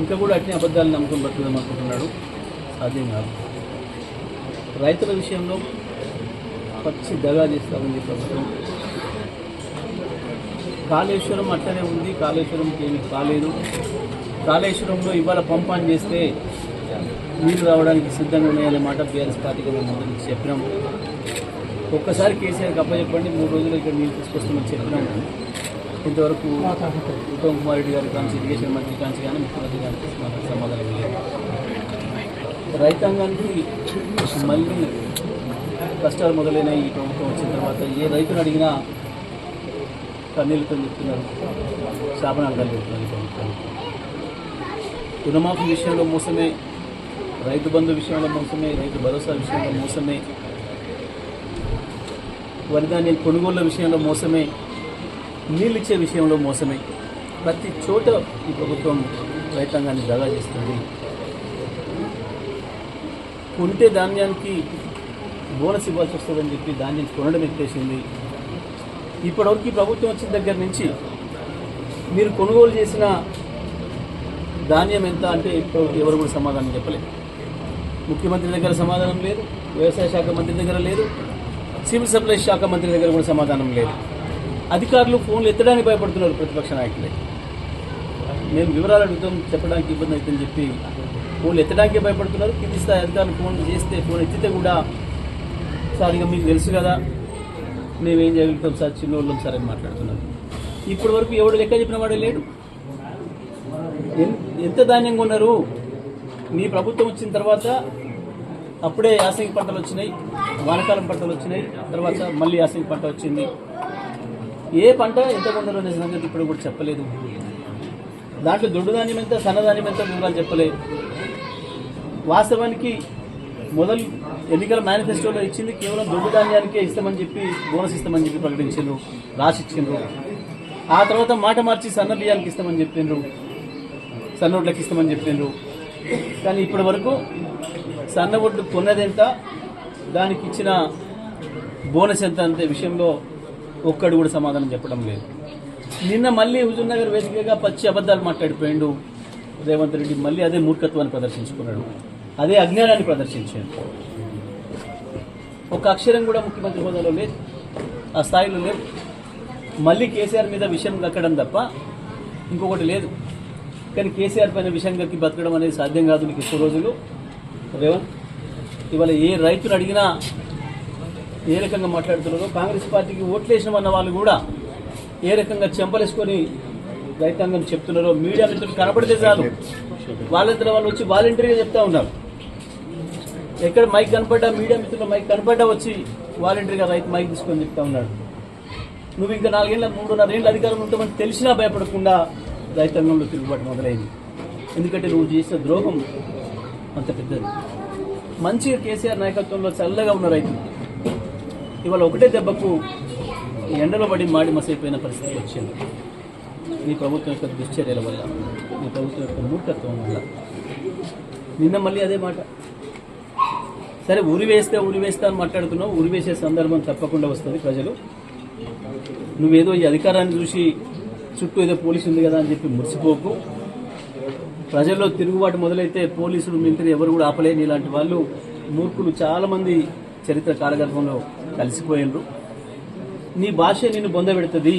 ఇంకా కూడా అట్నే అబద్ధాలు నమ్మకం బతుకుదాం అనుకుంటున్నాడు. సాధ్యం కాదు. రైతుల విషయంలో పచ్చి దగా చేస్తామని ప్రభుత్వం కాళేశ్వరం అట్లనే ఉంది. కాళేశ్వరంకి ఏమి కాలేదు. కాళేశ్వరంలో ఇవాళ పంపాన్ చేస్తే నీళ్ళు రావడానికి సిద్ధంగా ఉన్నాయనే మాట బీఆర్ఎస్ పార్టీకి మేము మొదటి చెప్పినాం. ఒక్కసారి కేసీఆర్కి అప్పచెప్పండి. మూడు రోజులు ఇక్కడ నీళ్ళు తీసుకొస్తామని చెప్పినాం. ఇంతవరకు ఉత్తమ్ కుమార్ రెడ్డి గారి కాంచి ఇరిగేషన్ మంత్రి కాంచి కానీ ముఖ్యమంత్రి గారికి మాకు సమాధానం లేదు రైతాంగానికి మళ్ళీ కష్టాలు మొదలైన ఈ ప్రభుత్వం వచ్చిన తర్వాత ఏ రైతును అడిగినా కన్నీళ్ళతో చెప్తున్నారు శాపనార్థాలు చెప్తున్నారు ఈ ప్రభుత్వానికి. రుణమాఫీ విషయంలో మోసమే రైతు బంధు విషయంలో మోసమే రైతు భరోసా విషయంలో మోసమే వరిధాన్యం కొనుగోళ్ళ విషయంలో మోసమే నీళ్ళు ఇచ్చే విషయంలో మోసమే. ప్రతి చోట ఈ ప్రభుత్వం రైతాంగాన్ని దగా చేస్తుంది. కొంటే ధాన్యానికి బోనస్ ఇవ్వాల్సి వస్తుందని చెప్పి ధాన్యం కొనడం ఎత్తేసింది. ఇప్పటివరకు ఈ ప్రభుత్వం వచ్చిన దగ్గర నుంచి మీరు కొనుగోలు చేసిన ధాన్యం ఎంత అంటే ఎవరు కూడా సమాధానం చెప్పలేదు ముఖ్యమంత్రి దగ్గర సమాధానం లేదు వ్యవసాయ శాఖ మంత్రి దగ్గర లేదు సివిల్ సప్లైస్ శాఖ మంత్రి దగ్గర కూడా సమాధానం లేదు. అధికారులు ఫోన్లు ఎత్తడానికి భయపడుతున్నారు ప్రతిపక్ష నాయకులే. మేము వివరాలు అడుగుతాం చెప్పడానికి ఇబ్బంది అవుతుందని చెప్పి ఫోన్లు ఎత్తడానికే భయపడుతున్నారు. కింది స్థాయి అధికారులు ఫోన్ చేస్తే ఫోన్ ఎత్తితే కూడా సార్ ఇక మీకు తెలుసు కదా మేమేం చేయగలుగుతాం సార్? చిన్నోళ్ళం సార్ అని మాట్లాడుతున్నారు. ఇప్పటి వరకు ఎవడు లెక్క చెప్పిన వాడే లేడు. ఎంత ధాన్యం కొన్నారు మీ ప్రభుత్వం వచ్చిన తర్వాత అప్పుడే యాసంగి పంటలు వచ్చినాయి వానకాలం పంటలు వచ్చినాయి తర్వాత మళ్ళీ యాసంగి పంట వచ్చింది. ఏ పంట ఎంత కొందరు అనే సంగతి ఇప్పుడు కూడా చెప్పలేదు. దాంట్లో దొడ్డు ధాన్యం ఎంత సన్నధాన్యం ఎంత వివరాలు చెప్పలేదు. వాస్తవానికి మొదలు ఎన్నికల మేనిఫెస్టోలో ఇచ్చింది కేవలం దొడ్డు ధాన్యానికే ఇస్తామని చెప్పి బోనస్ ఇస్తామని చెప్పి ప్రకటించారు రాసి ఇచ్చిండ్రు ఆ తర్వాత మాట మార్చి సన్న బియ్యానికి ఇస్తామని చెప్పిండ్రు సన్న ఒడ్లకి ఇస్తామని చెప్పిండ్రు. కానీ ఇప్పటి వరకు సన్న ఒడ్లు కొన్నదెంత దానికి ఇచ్చిన బోనస్ ఎంత అంతే విషయంలో ఒక్కడు కూడా సమాధానం చెప్పడం లేదు. నిన్న మళ్ళీ హుజూర్ నగర్ వేదికగా పచ్చి అబద్ధాలు మాట్లాడిపోయిండు రేవంత్ రెడ్డి. మళ్ళీ అదే మూర్ఖత్వాన్ని ప్రదర్శించుకున్నాడు. అదే అజ్ఞానాన్ని ప్రదర్శించాడు. ఒక అక్షరం కూడా ముఖ్యమంత్రి హోదాలో లేదు. ఆ స్థాయిలో లేదు. మళ్ళీ కేసీఆర్ మీద విషయం కక్కడం తప్ప ఇంకొకటి లేదు. కానీ కేసీఆర్ పైన విషయం గక్కి బతకడం అనేది సాధ్యం కాదు. నీకు ఎక్కువ రోజులు. రేవంత్ ఇవాళ ఏ రైతును అడిగినా ఏ రకంగా మాట్లాడుతున్నారో కాంగ్రెస్ పార్టీకి ఓట్లేసినామన్న వాళ్ళు కూడా ఏ రకంగా చెంపలేసుకొని రైతాంగం చెప్తున్నారో మీడియా మిత్రులు కనపడితే చాలు. వాళ్ళిద్దరు వాళ్ళు వచ్చి వాలంటీర్గా చెప్తా ఉన్నారు. ఎక్కడ మైక్ కనపడ్డా మీడియా మిత్రులు మైక్ కనపడ్డా వచ్చి వాలంటీర్గా రైతు మైక్ తీసుకొని చెప్తా ఉన్నాడు. నువ్వు ఇంకా నాలుగేళ్ళ మూడున్నర ఏళ్ళ అధికారం ఉంటామని తెలిసినా భయపడకుండా రైతాంగంలో తిరుగుబాటు మొదలైంది. ఎందుకంటే నువ్వు చేసిన ద్రోహం అంత పెద్దది. మంచిగా కేసీఆర్ నాయకత్వంలో చల్లగా ఉన్న రైతులు. ఇవాళ ఒకటే దెబ్బకు ఎండలో పడి మాడి మసైపోయిన పరిస్థితి వచ్చింది. మీ ప్రభుత్వం యొక్క దుశ్చర్యల వల్ల మీ ప్రభుత్వం యొక్క మూర్ఖత్వం వల్ల. నిన్న మళ్ళీ అదే మాట. సరే ఉరి వేస్తే ఉరి వేస్తా అని మాట్లాడుతున్నావు ఉరి వేసే సందర్భం తప్పకుండా వస్తుంది ప్రజలు. నువ్వేదో ఈ అధికారాన్ని చూసి చుట్టూ ఏదో పోలీసు ఉంది కదా అని చెప్పి మురిసిపోకు. ప్రజల్లో తిరుగుబాటు మొదలైతే పోలీసులు మింత్రి ఎవరు కూడా ఆపలేని ఇలాంటి వాళ్ళు. మూర్ఖులు చాలామంది చరిత్ర కాలగర్భంలో కలిసిపోయినరు నీ భాష నిన్ను బొందబెడుతుంది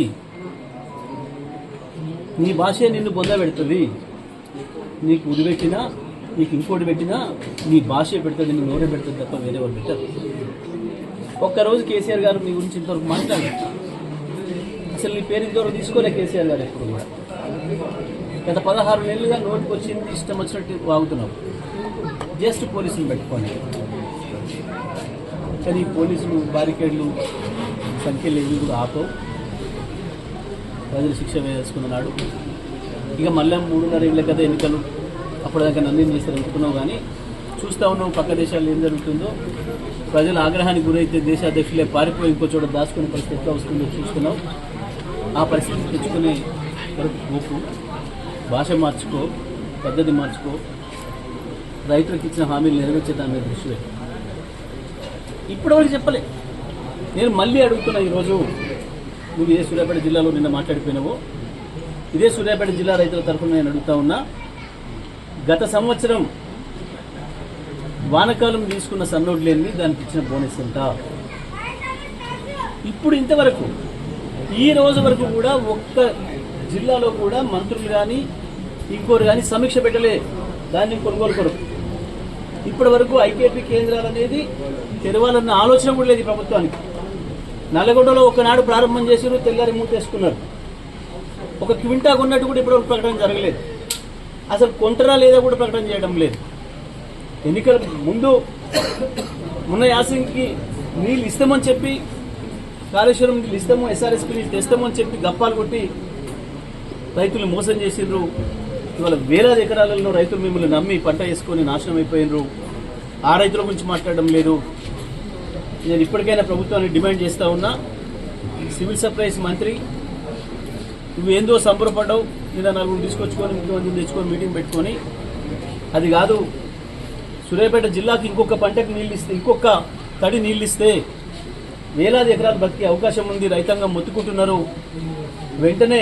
నీ భాషే నిన్ను బొందబెడుతుంది నీకు ఉరి పెట్టినా నీకు ఇంకోటి పెట్టినా నీ భాషే పెడుతుంది నీ నోరే పెడుతుంది తప్ప వేరే వాళ్ళు పెట్టారు. ఒక్కరోజు కేసీఆర్ గారు మీ గురించి ఇంతవరకు మాట్లాడారు అసలు నీ పేరు ఇంతవరకు తీసుకోలే కేసీఆర్ గారు ఎప్పుడు కూడా. గత పదహారు నెలలుగా నోటికి వచ్చింది ఇష్టం వచ్చినట్టు వాగుతున్నావు. జస్ట్ పోలీసులు పెట్టుకోండి. కానీ పోలీసులు బారికేడ్లు సంఖ్యలు ఏవి కూడా ఆపవు. ప్రజలు శిక్ష వేసుకున్నాడు ఇక మళ్ళీ మూడున్నర ఏళ్ళ కదా ఎన్నికలు. అప్పటిదాకా నన్ను చేస్తారు అనుకున్నావు కానీ చూస్తూ ఉన్నావు పక్క దేశాల్లో ఏం జరుగుతుందో. ప్రజల ఆగ్రహానికి గురైతే దేశ అధ్యక్షులే పారిపోయి ఇంకో చోట దాచుకునే పరిస్థితి ఎట్లా వస్తుందో చూస్తున్నావు. ఆ పరిస్థితి తెచ్చుకునే వరకు పోకు. భాష మార్చుకో పద్ధతి మార్చుకో. రైతులకు ఇచ్చిన హామీలు నెరవేర్చే దాని మీద దృష్టి ఇప్పుడు వాళ్ళు చెప్పలే. నేను మళ్ళీ అడుగుతున్నా ఈరోజు నువ్వు ఏ సూర్యాపేట జిల్లాలో నిన్న మాట్లాడిపోయినావో. ఇదే సూర్యాపేట జిల్లా రైతుల తరఫున నేను అడుగుతా ఉన్నా గత సంవత్సరం వానకాలం తీసుకున్న సన్నోడ్లేని దానికి ఇచ్చిన బోనస్ ఎంత? ఇప్పుడు ఇంతవరకు ఈ రోజు వరకు కూడా ఒక్క జిల్లాలో కూడా మంత్రులు కానీ ఇంకోరు కానీ సమీక్ష పెట్టలే. దాన్ని కొనుగోలు కొరకు. ఇప్పటి వరకు ఐకేపీ కేంద్రాలు అనేది తెరవాలన్న ఆలోచన కూడా లేదు ప్రభుత్వానికి. నల్లగొండలో ఒకనాడు ప్రారంభం చేశారు తెల్లారి మూతేసుకున్నారు ఒక క్వింటా కొన్నట్టు కూడా ఇప్పటివరకు ప్రకటన జరగలేదు. అసలు కొంటరా లేదా కూడా ప్రకటన చేయడం లేదు. ఎన్నికల ముందు మున్న యాసింగ్కి నీళ్ళు ఇస్తామని చెప్పి కాళేశ్వరం నీళ్ళు ఇస్తాము ఎస్ఆర్ఎస్పీ నీళ్ళు తెస్తామని చెప్పి గప్పాలు కొట్టి రైతులు మోసం చేసిండ్రు. ఇవాళ వేలాది ఎకరాలలో రైతులు మిమ్మల్ని నమ్మి పంట వేసుకొని నాశనం అయిపోయినరు. ఆ రైతుల గురించి మాట్లాడడం లేదు. నేను ఇప్పటికైనా ప్రభుత్వాన్ని డిమాండ్ చేస్తూ ఉన్నా. సివిల్ సప్లైస్ మంత్రి నువ్వు ఏందో సంబరపడ్డావు. నిన్న నలుగురు తీసుకొచ్చుకొని ముఖ్యమంత్రిని తెచ్చుకొని మీటింగ్ పెట్టుకొని. అది కాదు సూర్యాపేట జిల్లాకి ఇంకొక పంటకి నీళ్ళు ఇస్తే ఇంకొక తడి నీళ్ళు ఇస్తే వేలాది ఎకరాలు బతికే అవకాశం ఉంది. రైతాంగం మొత్తుకుంటున్నారు. వెంటనే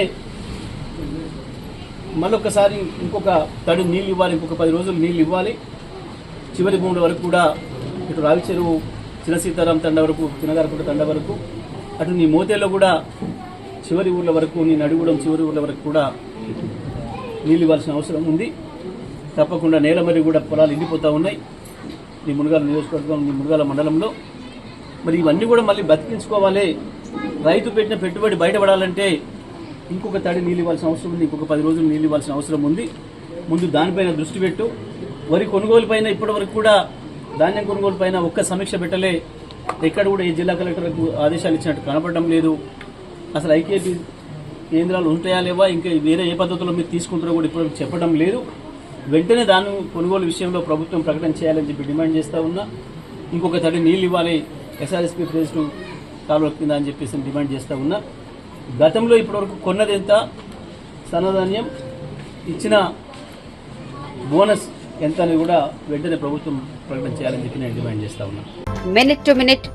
మళ్ళొకసారి ఇంకొక తడి నీళ్ళు ఇవ్వాలి ఇంకొక పది రోజులు నీళ్ళు ఇవ్వాలి. చివరి భూముల వరకు కూడా ఇటు రావి చెరువు చిన్న సీతారాం తండ వరకు చిన్నగారపుట తండ వరకు అటు నీ మోతేలో కూడా చివరి ఊర్ల వరకు నీ నడిగూడెం చివరి ఊర్ల వరకు కూడా నీళ్ళు ఇవ్వాల్సిన అవసరం ఉంది. తప్పకుండా నేల మరి కూడా పొలాలు ఎండిపోతూ ఉన్నాయి. నీ మునగాల నియోజకవర్గం నీ మునగాల మండలంలో. మరి ఇవన్నీ కూడా మళ్ళీ బతికించుకోవాలి. రైతు పెట్టిన పెట్టుబడి బయటపడాలంటే ఇంకొక తడి నీళ్ళు ఇవ్వాల్సిన అవసరం ఉంది ఇంకొక పది రోజులు నీళ్ళు ఇవ్వాల్సిన అవసరం ఉంది. ముందు దానిపైన దృష్టి పెట్టు. వరి కొనుగోలు పైన ఇప్పటి వరకు కూడా ధాన్యం కొనుగోలు పైన ఒక్క సమీక్ష పెట్టలే. ఎక్కడ కూడా ఏ జిల్లా కలెక్టర్కు ఆదేశాలు ఇచ్చినట్టు కనపడడం లేదు. అసలు ఐకేపీ కేంద్రాలు ఉంటాయా లేవా? ఇంకా వేరే ఏ పద్ధతిలో మీరు తీసుకుంటారో కూడా ఇప్పుడు చెప్పడం లేదు. వెంటనే దాని కొనుగోలు విషయంలో ప్రభుత్వం ప్రకటన చేయాలని చెప్పి డిమాండ్ చేస్తూ ఉన్నా. ఇంకొక తడి నీళ్ళు ఇవ్వాలి. ఎస్ఆర్ఎస్పీ ప్రెసిడెంట్ టూ కాలువ కింద అని చెప్పేసి డిమాండ్ చేస్తూ ఉన్నా. గతంలో ఇప్పటివరకు కొన్నది ఎంత? సన్నధాన్యం ఇచ్చిన బోనస్ ఎంత అని కూడా వెంటనే ప్రభుత్వం ప్రకటన చేయాలని చెప్పి నేను డిమాండ్ చేస్తా ఉన్నా. Minute to minute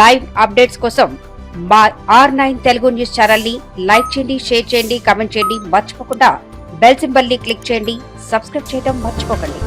live updates కోసం మా ఆర్ నైన్ తెలుగు న్యూస్ ఛానల్ని లైక్ చేయండి షేర్ చేయండి కామెంట్ చేయండి. మర్చిపోకుండా బెల్ సింబల్ని క్లిక్ చేయండి. సబ్స్క్రైబ్ చేయడం మర్చిపోకండి.